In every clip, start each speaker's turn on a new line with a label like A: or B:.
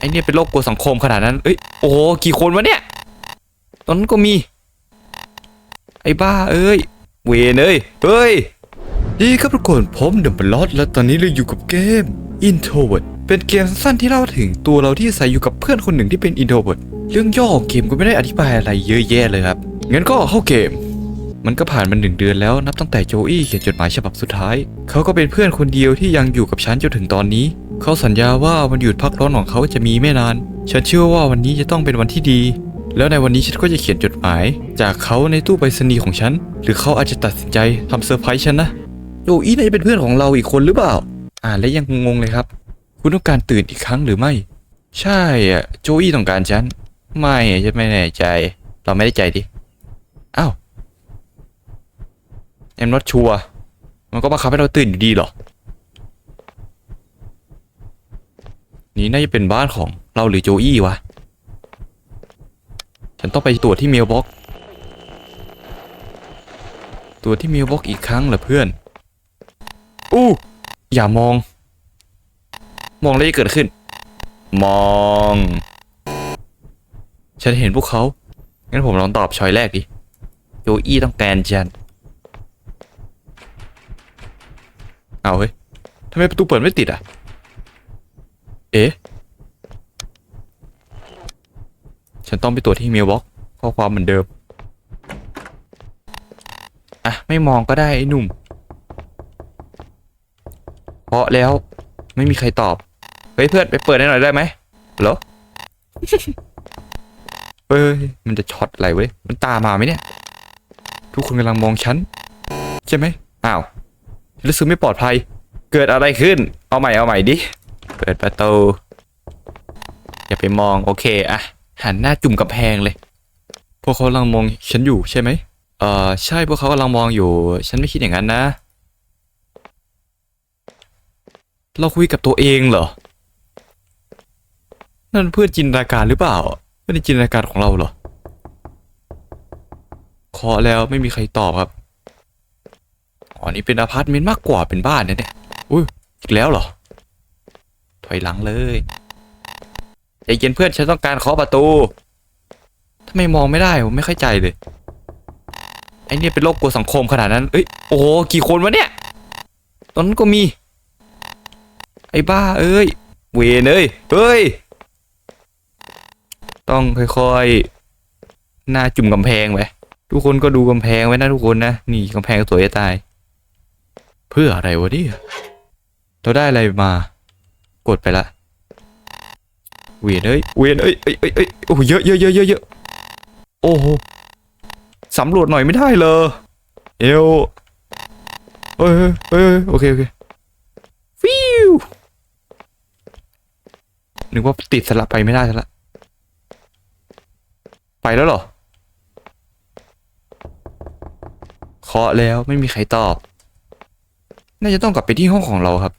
A: ไอเนี่ยเป็นโรคกลัวสังคมขนาดนั้น เอ้ย โอ้โห กี่คนวะเนี่ย ตอนนั้นก็มี ไอ้บ้า เอ้ย เวนเอ้ย เฮ้ย ดีครับทุกคนผมเดอะบลอดและตอนนี้เราอยู่กับเกม Introvert เป็นเกมสั้นที่เล่าถึงตัวเราที่อาศัยอยู่กับเพื่อนคนหนึ่งที่เป็น Introvert เรื่องย่อของเกมก็ไม่ได้อธิบายอะไรเยอะแยะเลยครับ งั้นก็เข้าเกม มันก็ผ่านมาหนึ่งเดือนแล้วนับตั้งแต่โจอี้เขียนจดหมายฉบับสุดท้าย เขาก็เป็นเพื่อนคนเดียวที่ยังอยู่กับฉันจนถึงตอนนี้ เขาสัญญาว่าวันหยุดพักร้อนของเขาจะมีไม่นาน ฉันเชื่อว่าวันนี้จะต้องเป็นวันที่ดี แล้วในวันนี้ฉันก็จะเขียนจดหมาย จากเขาในตู้ไปรษณีย์ของฉัน หรือเขาอาจจะตัดสินใจทำเซอร์ไพรส์ฉันนะโจอี้น่าจะเป็นเพื่อนของเราอีกคนหรือเปล่า อ่านแล้วยังงงเลยครับ คุณต้องการตื่นอีกครั้งหรือไม่ ใช่อะโจอี้ต้องการฉัน ไม่ฉันไม่แน่ใจ เราไม่ได้ใจดิอ้าว แอมนอตชัวมันก็บังคับให้เราตื่นอยู่ดีเหรอ นี่น่าจะเป็นบ้านของเราหรือโจอี้วะ ฉันต้องไปตรวจที่เมลบ็อกตรวจที่เมลบ็อกอีกครั้งเหรอเพื่อน อู้ อย่ามอง มองแล้วจะเกิดขึ้น มอง ฉันเห็นพวกเขา งั้นผมลองตอบชอยแรกดิ โจอี้ต้องแกนฉัน เอาเฮ้ยทำไมประตูเปิดไม่ติดอะ เอ๊ะ ฉันต้องไปตรวจที่เมลบ็อกข้อความเหมือนเดิม อะ ไม่มองก็ได้ไอ้หนุ่ม เพราะแล้วไม่มีใครตอบ เฮ้ยเพื่อนไปเปิดให้หน่อยได้ไหมเหรอเฮ้ย มันจะช็อตอะไรเว้ย มันตามมาไหมเนี่ย ทุกคนกำลังมองฉัน ใช่ไหมอ้าว รู้สึกไม่ปลอดภัย เกิดอะไรขึ้น เอาใหม่เอาใหม่ดิ เปิดประตู อย่าไปมองโอเคอะหันหน้าจุ่มกับแพงเลย พวกเขากำลังมองฉันอยู่ใช่ไหมเออใช่พวกเขากำลังมองอยู่ ฉันไม่คิดอย่างนั้นนะ เราคุยกับตัวเองเหรอ นั่นเพื่อนจินตนาการหรือเปล่าเพื่อนจินตนาการของเราเหรอเคาะแล้วไม่มีใครตอบครับ อ๋อนี่เป็นอพาร์ตเมนต์มากกว่าเป็นบ้านนะเนี่ยอุ้ยอีกแล้วเหรอ ถอยหลังเลยใจเย็นเพื่อนฉันต้องการเคาะประตูทำไมมองไม่ได้ผมไม่เข้าใจเลยไอเนี่ยเป็นโรคกลัวสังคมขนาดนั้นเอ้ยโอ้โหกี่คนวะเนี่ยตอนนั้นก็มี ไอ้บ้าเอ้ยเวนเอ้ยเฮ้ยต้องค่อยๆหน้าจุ่มกำแพงไว้ทุกคนก็ดูกำแพงไว้นะทุกคนนะนี่กำแพงสวยจะตาย เพื่ออะไรวะเนี่ยเราได้อะไรมา กดไปละเวียนเอ้ยเวียนเอ้ยเอ้ยเอ้ยโอ้เยอะเยอะเยอะเยอะเยอะโอ้โหสำรวจหน่อยไม่ได้เลยเอวเอ้ยเอ้ยเอ้ยโอเคโอเคฟิวนึกว่าติดสละไปไม่ได้สละไปแล้วเหรอเคาะแล้วไม่มีใครตอบ น่าจะต้องกลับไปที่ห้องของเราครับ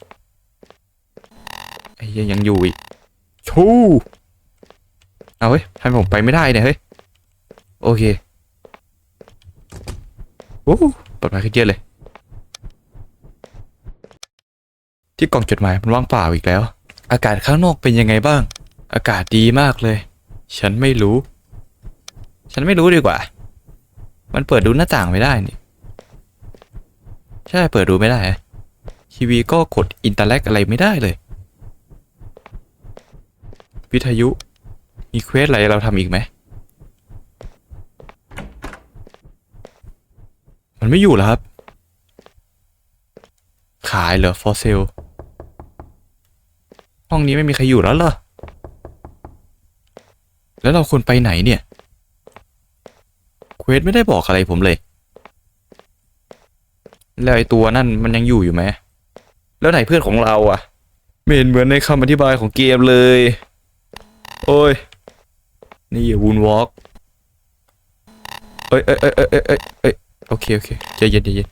A: ไอ้เหี้ยยังอยู่อีกชูเอาเฮ้ยทำไมผมไปไม่ได้เนี่ยเฮ้ยโอเคโอ้ปลอดภัยขึ้นเยอะเลย ที่กล่องจดหมายมันว่างเปล่าอีกแล้ว อากาศข้างนอกเป็นยังไงบ้าง อากาศดีมากเลย ฉันไม่รู้ ฉันไม่รู้ดีกว่า มันเปิดดูหน้าต่างไม่ได้นี่ ใช่เปิดดูไม่ได้ฮะ ทีวีก็กดอินเตอร์แลกอะไรไม่ได้เลย วิทยุ มีเควสอะไรเราทำอีกไหม มันไม่อยู่แล้วครับ ขายเหรอ for sale ห้องนี้ไม่มีใครอยู่แล้วเหรอ แล้วเราควรไปไหนเนี่ย เควสไม่ได้บอกอะไรผมเลย แล้วไอตัวนั่นมันยังอยู่อยู่ไหม แล้วไหนเพื่อนของเราอะ ไม่เห็นเหมือนในคำอธิบายของเกมเลย โอ้ย นี่อย่าวูนวอล์กเอ้ยเอ้ยเอ้ยเอ้ยเอ้ยเอ้ยโอเค โอเคใจเย็นใจเย็น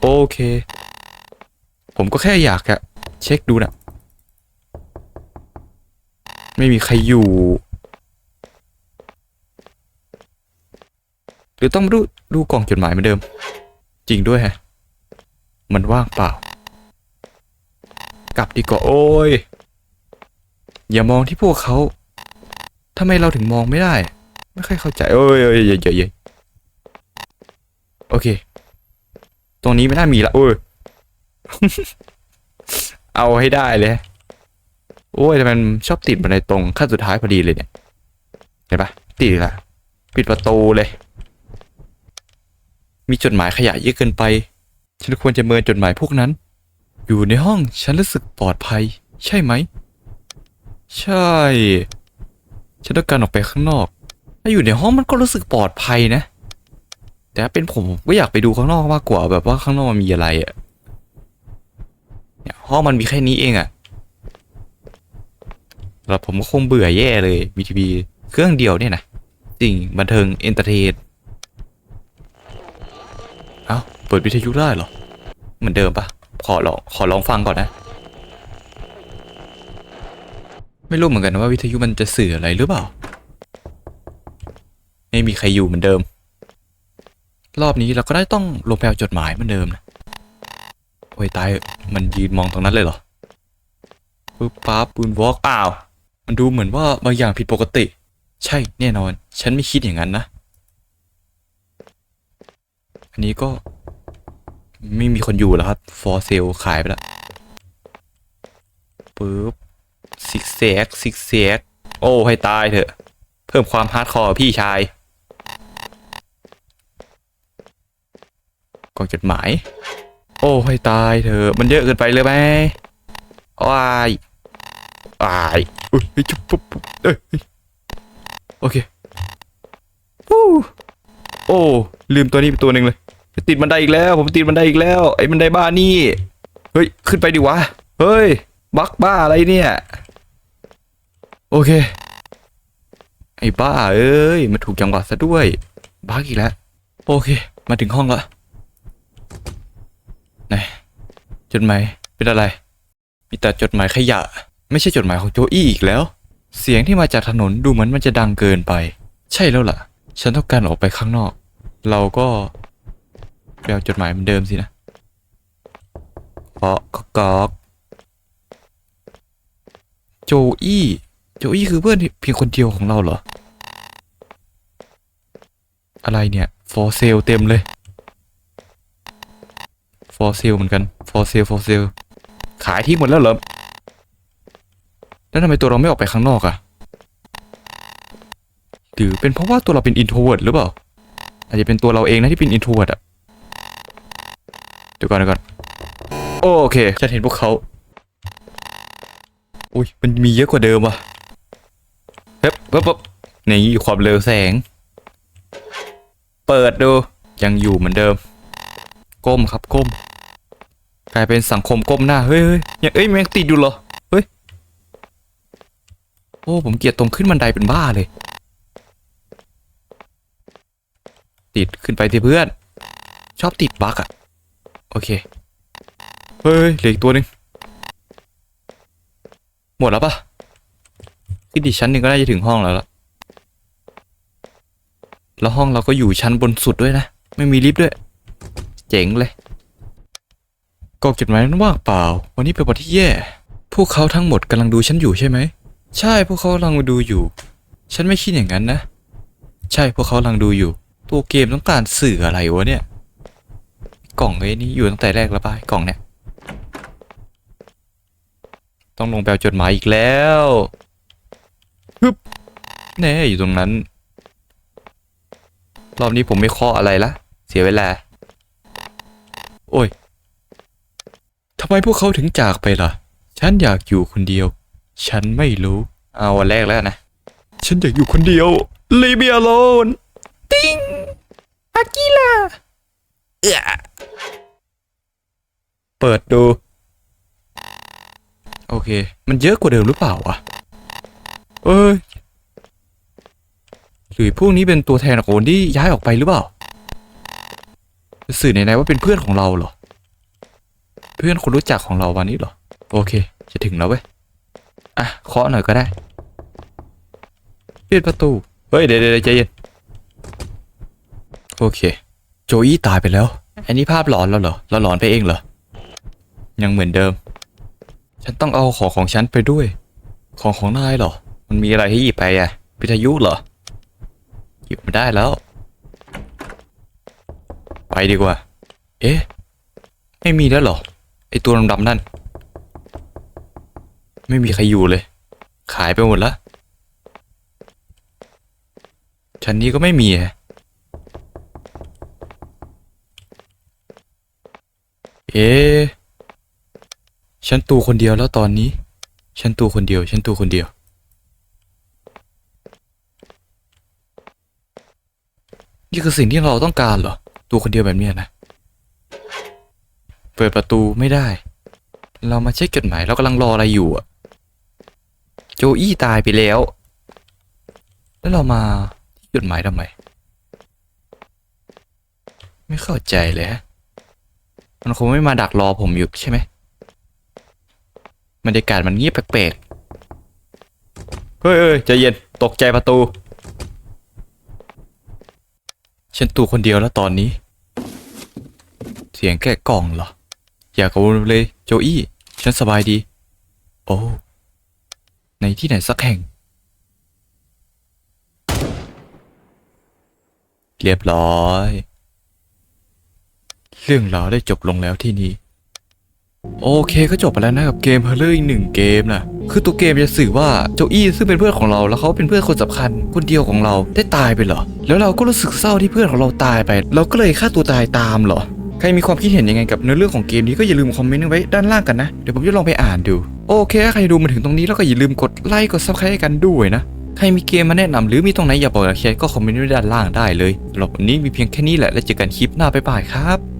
A: โอเค ผมก็แค่อยากอะเช็คดูนะไม่มีใครอยู่ หรือต้องมาดูดูกล่องจดหมายเหมือนเดิม จริงด้วยฮะ มันว่างเปล่า กลับดีกว่าโอ้ย อย่ามองที่พวกเขาทำไมเราถึงมองไม่ได้ ไม่ค่อยเข้าใจ โอ้ยโอ้ยเยอะๆโอเค ตรงนี้ไม่น่ามีละโอ้ย เอาให้ได้เลย โอ้ยแต่มันชอบติดบันไดตรงขั้นสุดท้ายพอดีเลยเนี่ย เห็นปะติดละปิดประตูเลย มีจดหมายขยะเยอะเกินไป ฉันควรจะเมินจดหมายพวกนั้น อยู่ในห้องฉันรู้สึกปลอดภัย ใช่ไหม ใช่ ฉันต้องการออกไปข้างนอก ถ้าอยู่ในห้องมันก็รู้สึกปลอดภัยนะ แต่เป็นผมผมก็อยากไปดูข้างนอกมากกว่าแบบว่าข้างนอกมันมีอะไรอะ่ะเนี่ยห้องมันมีแค่นี้เองอะ่ะแล้วผมก็คงเบื่อแย่เลยมีทีวีเครื่องเดียวเนี่ยนะจริงบันเทิงเอนเตอร์เทนเอ้าเปิดวิทยุได้เหรอ เหมือนเดิมปะ ขอลองขอลองฟังก่อนนะ ไม่รู้เหมือนกันว่าวิทยุมันจะสื่ออะไรหรือเปล่า ไม่มีใครอยู่เหมือนเดิม รอบนี้เราก็ได้ต้องลงไปเอาจดหมายเหมือนเดิมนะโอ้ยตายมันยืนมองตรงนั้นเลยเหรอปึ๊บปั๊บปืนวอล์กอ้าว มันดูเหมือนว่าบางอย่างผิดปกติ ใช่แน่นอน ฉันไม่คิดอย่างนั้นนะ อันนี้ก็ ไม่มีคนอยู่แล้วครับฟอร์เซลขายไปแล้วปึ๊บซิกแซกซิกแซกโอ้ให้ตายเถอะ เพิ่มความฮาร์ดคอร์พี่ชายกล่องจดหมาย โอ้ให้ตายเถอะมันเยอะเกินไปเลยไหมอ้ายอ้ายอุ้ยเฮ้ยจุ๊บปุ๊บเอ้ยโอเคโอ้ลืมตัวนี้ไปตัวหนึ่งเลย ติดบันไดอีกแล้ว ผมติดบันไดอีกแล้วไอ้บันไดบ้านี่ เฮ้ย ขึ้นไปดิวะ เฮ้ย บักบ้าอะไรเนี่ย โอเค ไอ้บ้าเอ้ยมาถูกจังหวะซะด้วย บักอีกแล้ว โอเค มาถึงห้องละไหนจดหมายเป็นอะไร มีแต่จดหมายขยะ ไม่ใช่จดหมายของโจอี้อีกแล้ว เสียงที่มาจากถนนดูเหมือนมันจะดังเกินไป ใช่แล้วล่ะ ฉันต้องการออกไปข้างนอก เราก็ ไปเอาจดหมายเหมือนเดิมสินะเคาะกกอกโจอี้โจอี้คือเพื่อนเพียงคนเดียวของเราเหรอ อะไรเนี่ย for sale เต็มเลย for sale เหมือนกัน for sale for sale ขายที่หมดแล้วเหรอ แล้วทำไมตัวเราไม่ออกไปข้างนอกอะหรือเป็นเพราะว่าตัวเราเป็น introvert หรือเปล่า อาจจะเป็นตัวเราเองนะที่เป็น introvert อะเดี๋ ยวก่อนเดี๋ยวก่อนโอเคฉันเห็นพวกเขาอุ้ยมันมีเยอะกว่าเดิมว่ะเฮ้ยปั๊บปั๊บนี่ความเร็วแสง เปิดดูยังอยู่เหมือนเดิม ก้มครับก้ม กลายเป็นสังคมก้มหน้า เฮ้ยเฮ้ยยังเอ้ยแม่งติดอยู่เหรอเฮ้ยโอ้ผมเกลียดตรงขึ้นบันไดเป็นบ้าเลย ติดขึ้นไปที่เพื่อน ชอบติดบั๊กอะ โอเค เฮ้ยเหลืออีกตัวหนึ่งหมดแล้วปะอีกดิชั้นหนึ่งก็น่าจะถึงห้องแล้วละแล้วห้องเราก็อยู่ชั้นบนสุดด้วยนะ ไม่มีลิฟต์ด้วย เจ๋งเลยกองจดหมายนั้นว่างเปล่า วันนี้เป็นวันที่แย่ พวกเขาทั้งหมดกำลังดูฉันอยู่ใช่ไหม ใช่ พวกเขากำลังดูอยู่ ฉันไม่คิดอย่างนั้นนะ ใช่ พวกเขากำลังดูอยู่ ตัวเกมต้องการสื่ออะไรวะเนี่ย กล่องไอ้นี่อยู่ตั้งแต่แรกแล้วป่ะกล่องเนี่ย ต้องลงแปลจดหมายอีกแล้วฮึบแน่อยู่ตรงนั้น รอบนี้ผมไม่เคาะอะไรละ เสียเวลา โอ้ยทำไมพวกเขาถึงจากไปล่ะ ฉันอยากอยู่คนเดียว ฉันไม่รู้ เอาวันแรกแล้วนะ ฉันอยากอยู่คนเดียว Leave me alone ติงอากิล่า เอื้อเปิดดู โอเค มันเยอะกว่าเดิมหรือเปล่าวะเอ้ยหรือพวกนี้เป็นตัวแทนของคนที่ย้ายออกไปหรือเปล่า สื่อไหนๆว่าเป็นเพื่อนของเราเหรอ เพื่อนคนรู้จักของเราวันนี้เหรอ โอเค จะถึงแล้วเว้ย อะเคาะหน่อยก็ได้ปิดประตู เฮ้ย เดี๋ยวเดี๋ยวใจเย็น โอเค โจอี้ตายไปแล้ว อันนี้ภาพหลอนแล้วเหรอ เราหลอนไปเองเหรอ ยังเหมือนเดิม ฉันต้องเอาของของฉันไปด้วย ของของนายเหรอ มันมีอะไรให้หยิบไปอะวิทยุเหรอ หยิบมาได้แล้ว ไปดีกว่า เอ๊ะ ไม่มีแล้วเหรอ ไอตัวดำๆนั่น ไม่มีใครอยู่เลย ขายไปหมดแล้วชั้นนี้ก็ไม่มีฮะ เอ๊ฉันตูคนเดียวแล้วตอนนี้ ฉันตูคนเดียว ฉันตูคนเดียว นี่คือสิ่งที่เราต้องการเหรอ ตูคนเดียวแบบนี้นะ เปิดประตูไม่ได้ เรามาเช็คจดหมายเรากำลังรออะไรอยู่อะโจอี้ตายไปแล้ว แล้วเรามาที่จดหมายทำไม ไม่เข้าใจเลยฮะ มันคงไม่มาดักรอผมอยู่ใช่ไหมบรรยากาศมันเงียบแปลกๆ เฮ้ยเฮ้ยใจเย็นตกใจประตู ฉันตูคนเดียวแล้วตอนนี้ เสียงแก่กล่องเหรอ อย่ากังวลเลยโจอี้ ฉันสบายดี โอ้ในที่ไหนสักแห่ง เรียบร้อย เรื่องราวได้จบลงแล้วที่นี่โอเคก็จบไปแล้วนะกับเกมเฮอร์เลอร์อีกหนึ่งเกมนะคือตัวเกมจะสื่อว่าโจอี้ซึ่งเป็นเพื่อนของเราแล้วเขาเป็นเพื่อนคนสำคัญ คนเดียวของเราได้ตายไปเหรอ แล้วเราก็รู้สึกเศร้าที่เพื่อนของเราตายไป เราก็เลยฆ่าตัวตายตามเหรอใครมีความคิดเห็นยังไงกับเนื้อเรื่องของเกมนี้ก็อย่าลืมคอมเมนต์ไว้ด้านล่างกันนะ เดี๋ยวผมจะลองไปอ่านดู โอเคถ้าใครดูมาถึงตรงนี้แล้วก็อย่าลืมกดไลค์กดซับสไครต์กันด้วยนะใครมีเกมมาแนะนำหรือมีตรงไหนอยากบอกอยากแชร์ก็คอมเมนต์ไว้ด้านล่างได้เลยสำหรับวันนี้มีเพียงแค่นี้แหละแล้วเจอกันคลิปหน้าบ๊ายบายครับ